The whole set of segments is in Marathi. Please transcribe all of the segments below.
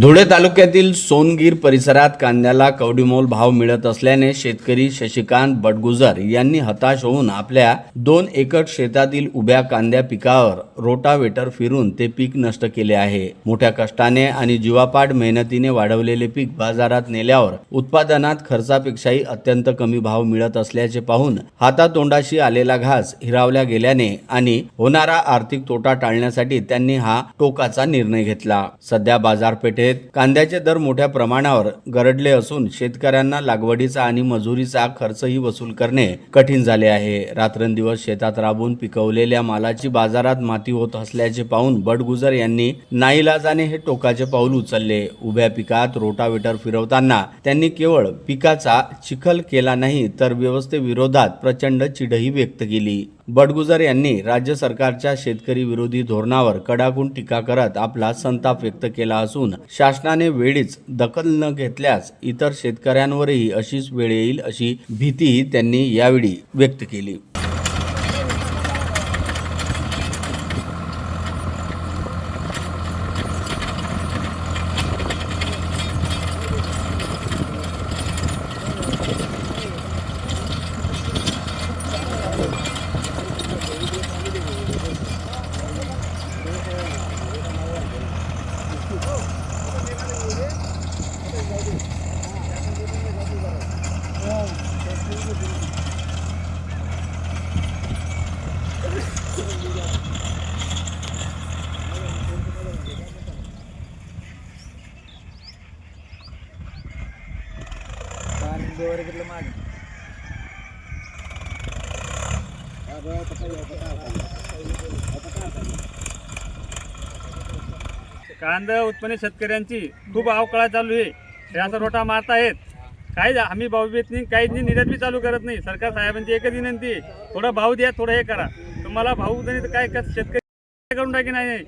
धुळे तालुक्यातील सोनगीर परिसरात कांद्याला कवडीमोल भाव मिळत असल्याने शेतकरी शशिकांत बडगुजर यांनी हताश होऊन आपल्या दोन एकर शेतातील उभ्या कांद्या पिकावर रोटावेटर फिरून ते पीक नष्ट केले आहे. मोठ्या कष्टाने आणि जीवापाड मेहनतीने वाढवलेले पीक बाजारात नेल्यावर उत्पादनात खर्चापेक्षाही अत्यंत कमी भाव मिळत असल्याचे पाहून हातातोंडाशी आलेला घास हिरावल्या गेल्याने आणि होणारा आर्थिक तोटा टाळण्यासाठी त्यांनी हा टोकाचा निर्णय घेतला. सध्या आहेत. कांद्याचे दर मोठ्या प्रमाणावर गरडले असून शेतकऱ्यांना लागवडीचा आणि मजुरीचा खर्चही वसूल करणे कठीण झाले आहे. रात्रंदिवस शेतात राबून पिकवलेल्या मालाची बाजारात माती होत असल्याचे पाहून बडगुजर यांनी नाईलाजाने हे टोकाचे पाऊल उचलले. उभ्या पिकात रोटावेटर फिरवताना त्यांनी केवळ पिकाचा चिखल केला नाही तर व्यवस्थेविरोधात प्रचंड चिडही व्यक्त केली. बडगुजर यांनी राज्य सरकारच्या शेतकरी विरोधी धोरणावर कडाकून टीका करत आपला संताप व्यक्त केला असून शासनाने वेळीच दखल न घेतल्यास इतर शेतकऱ्यांवरही अशीच वेळ येईल अशी भीतीही त्यांनी यावेळी व्यक्त केली. कांदा उत्पन्न शेतकऱ्यांची खूप अवकाळा चालू आहे. हे रोटा मारत आहेत काही आम्ही भाव देत नाही काहीच नाही निर्यात बी चालू करत नाही. सरकार साहेबांची एकच विनंती आहे. थोडा भाव द्या थोडं हे करा. तुम्हाला भाऊ तर काय शेतकरी करून टाकी नाही.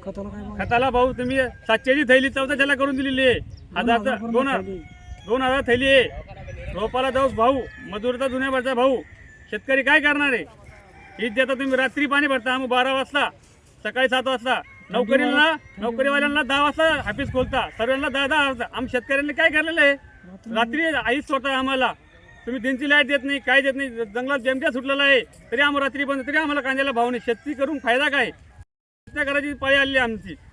खताला भाऊ तुम्ही सातशेची थैली चौदा त्याला करून दिलेली आहे. हजार दोन दोन हजार थैली आहे. रोपाला जाऊस भाऊ. मजुरचा जुन्यावरचा भाऊ. शेतकरी काय करणार आहे? हीच देता तुम्ही. रात्री पाणी भरता. आम्ही बारा वाजता सकाळी सात वाजता. नोकरीला नोकरीवाल्यांना दहा वाजता ऑफिस खोलता. सर्वांना दहा दहा वाजता आम शेतकऱ्यांनी काय करलेलं आहे? रात्री आईच स्वतः आम्हाला. तुम्ही त्यांची लाइट देत नाही काय देत नाही. जंगलात जेमक्या सुटलेला आहे तरी आम्हाला रात्री बंद तरी आम्हाला कांद्याला भाव नाही. शेती करून फायदा काय? शेतकऱ्याची करायची पाळी आली आहे आमची.